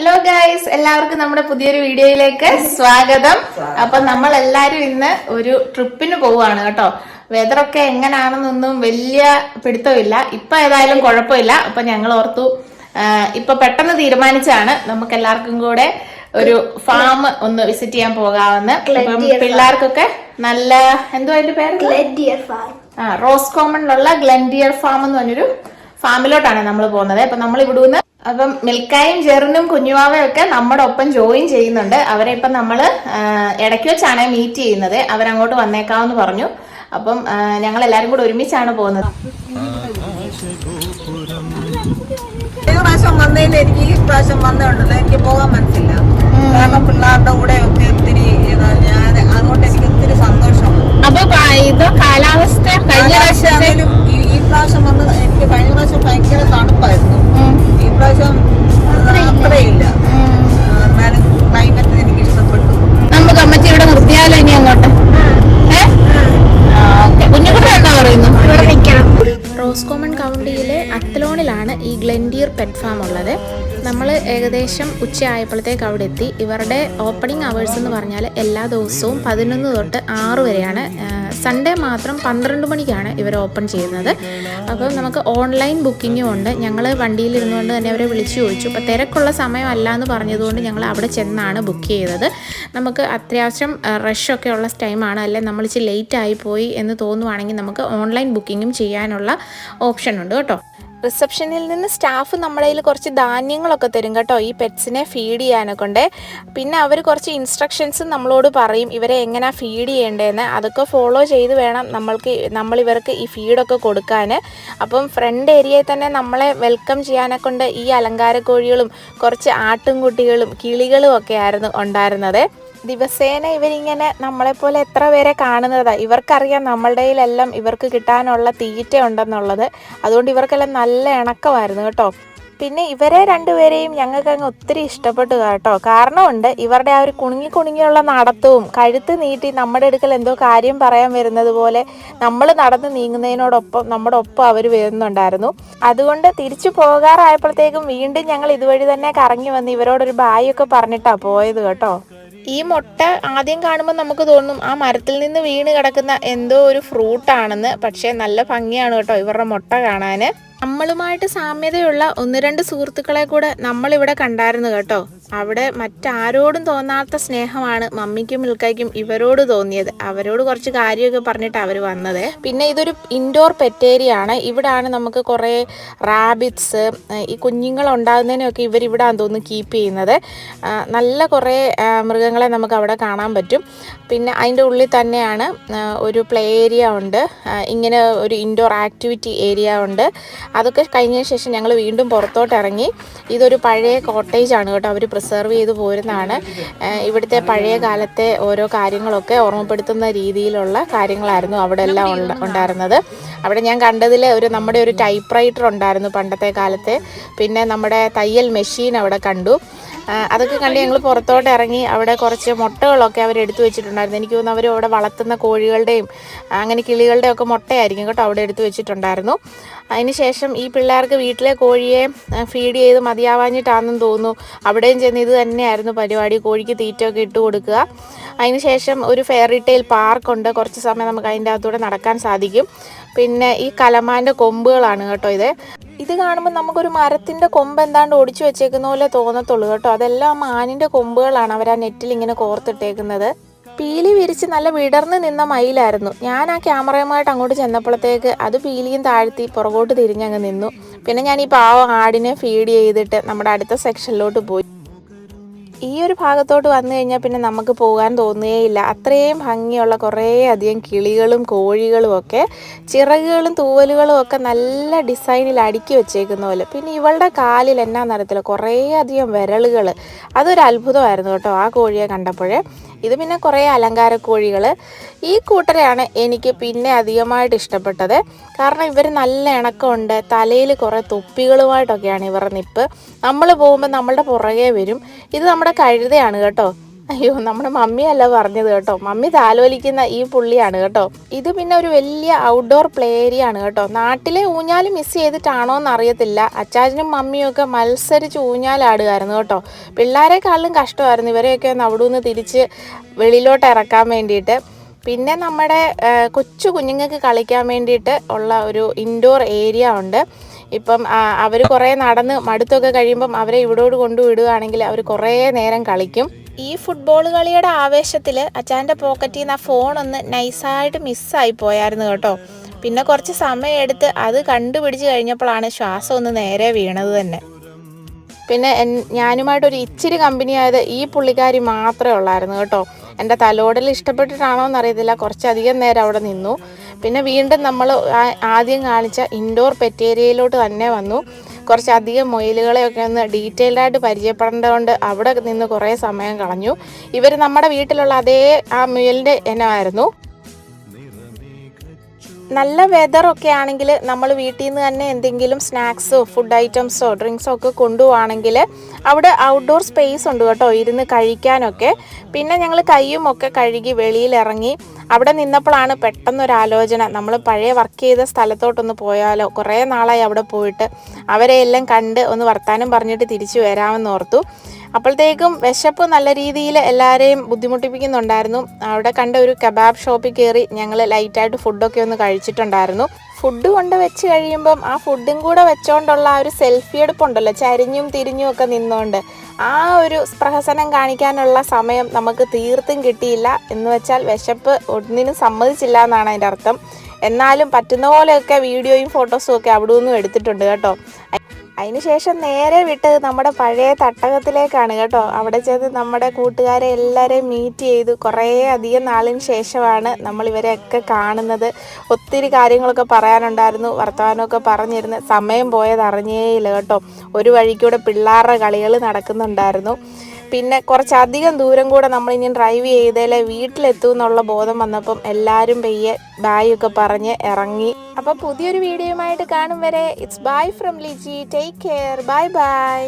Hello guys എല്ലാവർക്കും നമ്മുടെ പുതിയൊരു വീഡിയോയിലേക്ക് സ്വാഗതം. അപ്പൊ നമ്മൾ എല്ലാരും ഇന്ന് ഒരു ട്രിപ്പിന് പോവാണ് കേട്ടോ. വെതറൊക്കെ എങ്ങനെയാണെന്നൊന്നും വലിയ പിടുത്തമില്ല. ഇപ്പൊ ഏതായാലും കുഴപ്പമില്ല. അപ്പൊ ഞങ്ങൾ ഓർത്തു ഇപ്പൊ പെട്ടെന്ന് തീരുമാനിച്ചാണ് നമുക്ക് എല്ലാവർക്കും കൂടെ ഒരു ഫാം ഒന്ന് വിസിറ്റ് ചെയ്യാൻ പോകാമെന്ന്. പിള്ളേർക്കൊക്കെ നല്ല എന്തോ അതിന്റെ പേര്? ഗ്ലൻഡിയർ ഫാം ആ റോസ് കോമണിലുള്ള ഗ്ലൻഡിയർ ഫാം എന്ന് പറഞ്ഞൊരു ഫാമിലോട്ടാണ് നമ്മൾ പോകുന്നത്. അപ്പൊ നമ്മൾ ഇവിടുന്ന് അപ്പം മിൽക്കായും ജെറിനും കുഞ്ഞുവാവയും ഒക്കെ നമ്മുടെ ഒപ്പം ജോയിൻ ചെയ്യുന്നുണ്ട്. അവരെ ഇപ്പം നമ്മൾ ഇടയ്ക്ക് വെച്ചാണ് മീറ്റ് ചെയ്യുന്നത്. അവരങ്ങോട്ട് വന്നേക്കാമെന്ന് പറഞ്ഞു. അപ്പം ഞങ്ങൾ എല്ലാരും കൂടെ ഒരുമിച്ചാണ് പോകുന്നത്. കഴിഞ്ഞ പ്രാവശ്യം വന്നതിൽ എനിക്ക് ഈ പ്രാവശ്യം വന്നതുണ്ടല്ലോ എനിക്ക് പോകാൻ മനസ്സില്ല കാരണം പിള്ളേരുടെ കൂടെ ഒക്കെ ഒത്തിരി ഇത് ഞാൻ അതുകൊണ്ട് എനിക്ക് ഒത്തിരി സന്തോഷമാണ് അപ്പൊ ഇതോ കാലാവസ്ഥ കഴിഞ്ഞ പ്രാവശ്യം ഈ റോസ് കോമൺ കൗണ്ടിയിലെ അത്തലോണിലാണ് ഈ ഗ്ലെൻഡിയർ പെറ്റ് ഫാം ഉള്ളത്. നമ്മൾ ഏകദേശം ഉച്ചയായപ്പോഴത്തേക്ക് അവിടെ എത്തി ഇവരുടെ ഓപ്പണിംഗ് അവേഴ്സ് എന്ന് പറഞ്ഞാൽ എല്ലാ ദിവസവും പതിനൊന്ന് തൊട്ട് ആറ് വരെയാണ് സൺഡേ മാത്രം പന്ത്രണ്ട് മണിക്കാണ് ഇവർ ഓപ്പൺ ചെയ്യുന്നത്. അപ്പോൾ നമുക്ക് ഓൺലൈൻ ബുക്കിങ്ങും ഉണ്ട്. ഞങ്ങൾ വണ്ടിയിലിരുന്നുകൊണ്ട് തന്നെ അവരെ വിളിച്ചു ചോദിച്ചു. അപ്പോൾ തിരക്കുള്ള സമയമല്ല എന്ന് പറഞ്ഞതുകൊണ്ട് ഞങ്ങൾ അവിടെ ചെന്നാണ് ബുക്ക് ചെയ്തത്. നമുക്ക് അത്യാവശ്യം റഷൊക്കെ ഉള്ള ടൈമാണ് അല്ലെ? നമ്മൾ ഇച്ചിരി ലേറ്റ് ആയി പോയി എന്ന് തോന്നുവാണെങ്കിൽ നമുക്ക് ഓൺലൈൻ ബുക്കിങ്ങും ചെയ്യാനുള്ള ഓപ്ഷൻ ഉണ്ട് കേട്ടോ. റിസപ്ഷനിൽ നിന്ന് സ്റ്റാഫ് നമ്മുടെ കയ്യിൽ കുറച്ച് ധാന്യങ്ങളൊക്കെ തരും കേട്ടോ. ഈ പെറ്റ്സിനെ ഫീഡ് ചെയ്യാനൊക്കെ ഉണ്ട്. പിന്നെ അവർ കുറച്ച് ഇൻസ്ട്രക്ഷൻസും നമ്മളോട് പറയും ഇവരെ എങ്ങനെയാണ് ഫീഡ് ചെയ്യേണ്ടതെന്ന്? അതൊക്കെ ഫോളോ ചെയ്ത് വേണം നമ്മൾക്ക് നമ്മൾ ഇവർക്ക് ഈ ഫീഡൊക്കെ കൊടുക്കാൻ. അപ്പം ഫ്രണ്ട് ഏരിയയിൽ തന്നെ നമ്മളെ വെൽക്കം ചെയ്യാനൊക്കെ കൊണ്ട് ഈ അലങ്കാര കോഴികളും കുറച്ച് ആട്ടുംകുട്ടികളും കിളികളും ഒക്കെ ആയിരുന്നു ഉണ്ടായിരുന്നത്. ദിവസേന ഇവരിങ്ങനെ നമ്മളെപ്പോലെ എത്ര പേരെ കാണുന്നതാ. ഇവർക്കറിയാം നമ്മളുടെ കയ്യിലെല്ലാം ഇവർക്ക് കിട്ടാനുള്ള തീറ്റ ഉണ്ടെന്നുള്ളത് അതുകൊണ്ട് ഇവർക്കെല്ലാം നല്ല ഇണക്കമായിരുന്നു കേട്ടോ. പിന്നെ ഇവരെ രണ്ടുപേരെയും ഞങ്ങൾക്ക് അങ്ങ് ഒത്തിരി ഇഷ്ടപ്പെട്ടു കേട്ടോ. കാരണമുണ്ട് ഇവരുടെ ആ ഒരു കുണുങ്ങി കുണുങ്ങിയുള്ള നടത്തവും കഴുത്ത് നീട്ടി നമ്മുടെ അടുക്കൽ എന്തോ കാര്യം പറയാൻ വരുന്നത് പോലെ നമ്മൾ നടന്ന് നീങ്ങുന്നതിനോടൊപ്പം നമ്മുടെ ഒപ്പം അവർ വരുന്നുണ്ടായിരുന്നു. അതുകൊണ്ട് തിരിച്ചു പോകാറായപ്പോഴത്തേക്കും വീണ്ടും ഞങ്ങൾ ഇതുവഴി തന്നെ കറങ്ങി വന്ന് ഇവരോടൊരു ബായൊക്കെ പറഞ്ഞിട്ടാണ് പോയത് കേട്ടോ. ഈ മുട്ട ആദ്യം കാണുമ്പോൾ നമുക്ക് തോന്നും ആ മരത്തിൽ നിന്ന് വീണ് കിടക്കുന്ന എന്തോ ഒരു ഫ്രൂട്ടാണെന്ന്. പക്ഷേ നല്ല ഭംഗിയാണ് കേട്ടോ ഇവരുടെ മുട്ട കാണാൻ നമ്മളുമായിട്ട് സാമ്യതയുള്ള ഒന്ന് രണ്ട് സുഹൃത്തുക്കളെ കൂടെ നമ്മളിവിടെ കണ്ടായിരുന്നു കേട്ടോ. അവിടെ മറ്റാരോടും തോന്നാത്ത സ്നേഹമാണ് മമ്മിക്കും മിൽക്കായ്ക്കും ഇവരോട് തോന്നിയത്. അവരോട് കുറച്ച് കാര്യമൊക്കെ പറഞ്ഞിട്ട് അവർ വന്നത്. പിന്നെ ഇതൊരു ഇൻഡോർ പെറ്റേരിയാണ്. ഇവിടാണ് നമുക്ക് കുറേ റാബിറ്റ്സ് ഈ കുഞ്ഞുങ്ങൾ ഉണ്ടാകുന്നതിനൊക്കെ ഇവർ തോന്നുന്നു കീപ്പ് ചെയ്യുന്നത്. നല്ല കുറേ മൃഗങ്ങളെ നമുക്ക് അവിടെ കാണാൻ പറ്റും. പിന്നെ അതിന്റെ ഉള്ളിൽ തന്നെയാണ് ഒരു പ്ലേ ഏരിയ ഉണ്ട്. ഇങ്ങനെ ഒരു ഇൻഡോർ ആക്ടിവിറ്റി ഏരിയ ഉണ്ട്. അതൊക്കെ കഴിഞ്ഞതിന് ശേഷം ഞങ്ങൾ വീണ്ടും പുറത്തോട്ട് ഇറങ്ങി ഇതൊരു പഴയ കോട്ടേജാണ് കേട്ടോ. അവർ പ്രിസർവ് ചെയ്തു പോരുന്നതാണ്. ഇവിടുത്തെ പഴയ കാലത്തെ ഓരോ കാര്യങ്ങളൊക്കെ ഓർമ്മപ്പെടുത്തുന്ന രീതിയിലുള്ള കാര്യങ്ങളായിരുന്നു അവിടെ എല്ലാം ഉണ്ടായിരുന്നത്. അവിടെ ഞാൻ കണ്ടതിൽ ഒരു നമ്മുടെ ഒരു ടൈപ്പ് റൈറ്റർ ഉണ്ടായിരുന്നു പണ്ടത്തെ കാലത്തെ. പിന്നെ നമ്മുടെ തയ്യൽ മെഷീൻ അവിടെ കണ്ടു. അതൊക്കെ കണ്ട് ഞങ്ങൾ പുറത്തോട്ട് ഇറങ്ങി അവിടെ കുറച്ച് മുട്ടകളൊക്കെ അവർ എടുത്തു വെച്ചിട്ടുണ്ടായിരുന്നു. എനിക്ക് തോന്നുന്നു അവർ അവിടെ വളർത്തുന്ന കോഴികളുടെയും അങ്ങനെ കിളികളുടെയും ഒക്കെ മുട്ടയായിരിക്കും കേട്ടോ അവിടെ എടുത്തു വെച്ചിട്ടുണ്ടായിരുന്നു. അതിനുശേഷം ഈ പിള്ളേർക്ക് വീട്ടിലെ കോഴിയെ ഫീഡ് ചെയ്ത് മതിയാവാഞ്ഞിട്ടാണെന്ന് തോന്നുന്നു. അവിടെയും ചെന്ന് ഇത് തന്നെയായിരുന്നു പരിപാടി. കോഴിക്ക് തീറ്റയൊക്കെ ഇട്ട് കൊടുക്കുക. അതിനുശേഷം ഒരു ഫെയറി ടെയിൽ പാർക്കുണ്ട് കുറച്ച് സമയം നമുക്ക് അതിന്റെ അകത്തൂടെ നടക്കാൻ സാധിക്കും. പിന്നെ ഈ കലമാന്റെ കൊമ്പുകളാണ് കേട്ടോ ഇത്. ഇത് കാണുമ്പോൾ നമുക്കൊരു മരത്തിന്റെ കൊമ്പ് എന്താണ്ട് ഒടിച്ചു വെച്ചേക്കുന്ന പോലെ തോന്നത്തുള്ളൂ കേട്ടോ. അതെല്ലാം മാനിന്റെ കൊമ്പുകളാണ് അവർ ആ നെറ്റിൽ ഇങ്ങനെ കോർത്തിട്ടേക്കുന്നത്. പീലി വിരിച്ച് നല്ല വിടർന്ന് നിന്ന മയിലായിരുന്നു. ഞാൻ ആ ക്യാമറയുമായിട്ട് അങ്ങോട്ട് ചെന്നപ്പോഴത്തേക്ക് അത് പീലിയും താഴ്ത്തി പുറകോട്ട് തിരിഞ്ഞങ്ങ് നിന്നു. പിന്നെ ഞാൻ ഈ പാവം ആടിനെ ഫീഡ് ചെയ്തിട്ട് നമ്മുടെ അടുത്ത സെക്ഷനിലോട്ട് പോയി. ഈ ഒരു ഭാഗത്തോട്ട് വന്നു കഴിഞ്ഞാൽ പിന്നെ നമുക്ക് പോകാൻ തോന്നുകയില്ല. അത്രയും ഭംഗിയുള്ള കുറേ അധികം കിളികളും കോഴികളും ഒക്കെ ചിറകുകളും തൂവലുകളും ഒക്കെ നല്ല ഡിസൈനിൽ അടുക്കി വെച്ചേക്കുന്ന പോലെ. പിന്നെ ഇവളുടെ കാലിൽ എന്നാ നിറത്തില്ല കുറേ അധികം വിരലുകൾ അതൊരു അത്ഭുതമായിരുന്നു കേട്ടോ ആ കോഴിയെ കണ്ടപ്പോഴേ. ഇത് പിന്നെ കുറേ അലങ്കാര കോഴികൾ ഈ കൂട്ടരെയാണ് എനിക്ക് പിന്നെ അധികമായിട്ട് ഇഷ്ടപ്പെട്ടത്. കാരണം ഇവർ നല്ല ഇണക്കമുണ്ട്. തലയിൽ കുറേ തൊപ്പികളുമായിട്ടൊക്കെയാണ് ഇവരുടെ നിപ്പ്. നമ്മൾ പോകുമ്പോൾ നമ്മളുടെ പുറകെ വരും. ഇത് നമ്മുടെ കഴുതയാണ് കേട്ടോ. അയ്യോ നമ്മുടെ മമ്മിയല്ല പറഞ്ഞത് കേട്ടോ. മമ്മി താലോലിക്കുന്ന ഈ പുള്ളിയാണ് കേട്ടോ. ഇത് പിന്നെ ഒരു വലിയ ഔട്ട്ഡോർ പ്ലേ ഏരിയ ആണ് കേട്ടോ. നാട്ടിലെ ഊഞ്ഞാൽ മിസ് ചെയ്തിട്ടാണോ എന്ന് അറിയത്തില്ല അച്ചാച്ചനും മമ്മിയും ഒക്കെ മത്സരിച്ച് ഊഞ്ഞാലാടുകയായിരുന്നു കേട്ടോ. പിള്ളേരെക്കാളും കഷ്ടമായിരുന്നു. ഇവരെയൊക്കെ ഒന്ന് അവിടെ നിന്ന് തിരിച്ച് വെളിയിലോട്ട് ഇറക്കാൻ വേണ്ടിയിട്ട്. പിന്നെ നമ്മുടെ കൊച്ചു കുഞ്ഞുങ്ങൾക്ക് കളിക്കാൻ വേണ്ടിയിട്ട് ഉള്ള ഒരു ഇൻഡോർ ഏരിയ ഉണ്ട്. ഇപ്പം അവർ കുറേ നടന്ന് മടുത്തൊക്കെ കഴിയുമ്പം അവരെ ഇവിടോട് കൊണ്ടുവിടുകയാണെങ്കിൽ അവർ കുറേ നേരം കളിക്കും. ഈ ഫുട്ബോൾ കളിയുടെ ആവേശത്തിൽ അച്ചാന്റെ പോക്കറ്റിൽ നിന്ന് ആ ഫോൺ ഒന്ന് നൈസായിട്ട് മിസ്സായി പോയായിരുന്നു കേട്ടോ. പിന്നെ കുറച്ച് സമയം എടുത്ത് അത് കണ്ടുപിടിച്ച് കഴിഞ്ഞപ്പോഴാണ് ശ്വാസം ഒന്ന് നേരെ വീണത് തന്നെ. പിന്നെ ഞാനുമായിട്ടൊരു ഇച്ചിരി കമ്പനി ആയത് ഈ പുള്ളിക്കാരി മാത്രമേ ഉള്ളായിരുന്നു കേട്ടോ. എന്റെ തലോടൽ ഇഷ്ടപ്പെട്ടിട്ടാണോ എന്നറിയത്തില്ല. കുറച്ചധികം നേരം അവിടെ നിന്നു. പിന്നെ വീണ്ടും നമ്മൾ ആദ്യം കാണിച്ച ഇൻഡോർ പെറ്റേരിയയിലോട്ട് തന്നെ വന്നു. കുറച്ചധികം മൊയിലുകളെയൊക്കെ ഒന്ന് ഡീറ്റെയിൽഡ് ആയിട്ട് പരിചയപ്പെടേണ്ടതുകൊണ്ട് അവിടെ നിന്ന് കുറേ സമയം കളഞ്ഞു. ഇവർ നമ്മുടെ വീട്ടിലുള്ള അതേ ആ മുയലിന്റെ ഇനമായിരുന്നു. നല്ല വെതറൊക്കെ ആണെങ്കിൽ നമ്മൾ വീട്ടിൽ നിന്ന് തന്നെ എന്തെങ്കിലും സ്നാക്സോ ഫുഡ് ഐറ്റംസോ ഡ്രിങ്ക്സോ ഒക്കെ കൊണ്ടുപോവാണെങ്കിൽ അവിടെ ഔട്ട്ഡോർ സ്പേസ് ഉണ്ട് കേട്ടോ. ഇരുന്ന് കഴിക്കാനൊക്കെ. പിന്നെ ഞങ്ങൾ കൈയും ഒക്കെ കഴുകി വെളിയിലിറങ്ങി. അവിടെ നിന്നപ്പോഴാണ് പെട്ടെന്നൊരു ആലോചന നമ്മൾ പഴയ വർക്ക് ചെയ്ത സ്ഥലത്തോട്ടൊന്ന് പോയാലോ കുറേ നാളായി അവിടെ പോയിട്ട് അവരെ എല്ലാം കണ്ട് ഒന്ന് വർത്താനം പറഞ്ഞിട്ട് തിരിച്ചു വരാമെന്ന് ഓർത്തു. അപ്പോഴത്തേക്കും വിശപ്പ് നല്ല രീതിയിൽ എല്ലാവരെയും ബുദ്ധിമുട്ടിപ്പിക്കുന്നുണ്ടായിരുന്നു. അവിടെ കണ്ട ഒരു കബാബ് ഷോപ്പിൽ കയറി ഞങ്ങൾ ലൈറ്റായിട്ട് ഫുഡൊക്കെ ഒന്ന് കഴിച്ചിട്ടുണ്ടായിരുന്നു. ഫുഡ് കൊണ്ട് വെച്ച് കഴിയുമ്പം ആ ഫുഡും കൂടെ വെച്ചോണ്ടുള്ള ആ ഒരു സെൽഫി എടുപ്പുണ്ടല്ലോ ചരിഞ്ഞും തിരിഞ്ഞും ഒക്കെ നിന്നുകൊണ്ട് ആ ഒരു പ്രഹസനം കാണിക്കാനുള്ള സമയം നമുക്ക് തീർത്തും കിട്ടിയില്ല. എന്ന് വെച്ചാൽ വിശപ്പ് ഒന്നിനും സമ്മതിച്ചില്ല എന്നാണ് അതിന്റെ അർത്ഥം. എന്നാലും പറ്റുന്ന പോലെയൊക്കെ വീഡിയോയും ഫോട്ടോസും ഒക്കെ അവിടെ നിന്നും എടുത്തിട്ടുണ്ട് കേട്ടോ. അതിനുശേഷം നേരെ വിട്ടത് നമ്മുടെ പഴയ തട്ടകത്തിലേക്കാണ് കേട്ടോ. അവിടെ ചെന്ന് നമ്മുടെ കൂട്ടുകാരെ എല്ലാവരെയും മീറ്റ് ചെയ്തു കുറേ അധികം നാളിന് ശേഷമാണ് നമ്മൾ ഇവരെയൊക്കെ കാണുന്നത്. ഒത്തിരി കാര്യങ്ങളൊക്കെ പറയാനുണ്ടായിരുന്നു വർത്തമാനമൊക്കെ പറഞ്ഞിരുന്ന്. സമയം പോയത് അറിഞ്ഞേയില്ല കേട്ടോ. ഒരു വഴിക്കൂടെ പിള്ളേരുടെ കളികൾ നടക്കുന്നുണ്ടായിരുന്നു. പിന്നെ കുറച്ചധികം ദൂരം കൂടെ നമ്മൾ ഇനി ഡ്രൈവ് ചെയ്തേലെ വീട്ടിലെത്തും എന്നുള്ള ബോധം വന്നപ്പം എല്ലാവരും പെയ്യെ ബായ് ഒക്കെ പറഞ്ഞ് ഇറങ്ങി. അപ്പോൾ പുതിയൊരു വീഡിയോയുമായിട്ട് കാണും വരെ. It's bye from Liji take care bye bye